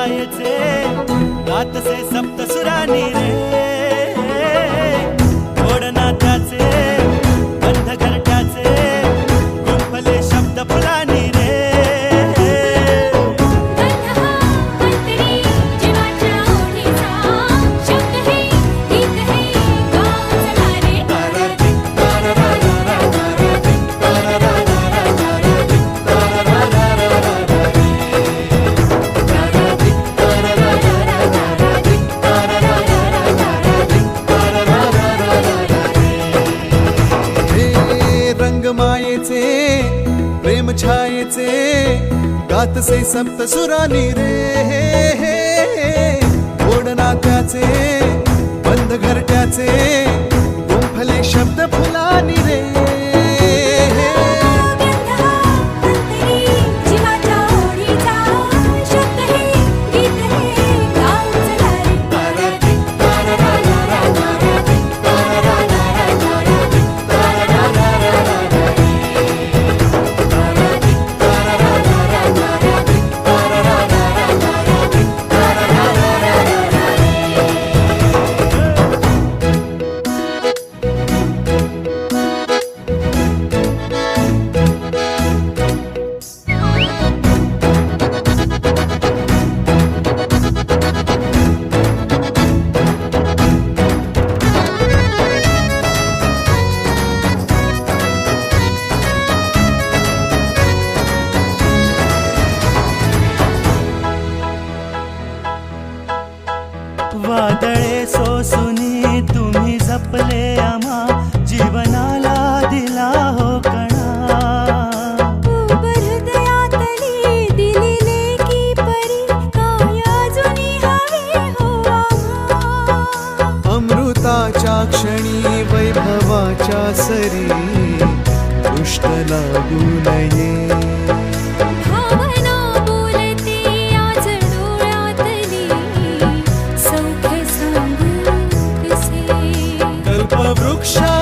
छायेचे गातसे सप्तसुरानी रे. छायेचे छायेचे गातसे संत सुरानी रे. हे, नात्याचे बंद घरट्याचे जपले आम्हा जीवनाला दिला हो कणा. हृदयातली परी काय हवे हो आम्हा. अमृताच्या क्षणी वैभवाच्या सरी दृष्ट लागू नये Show.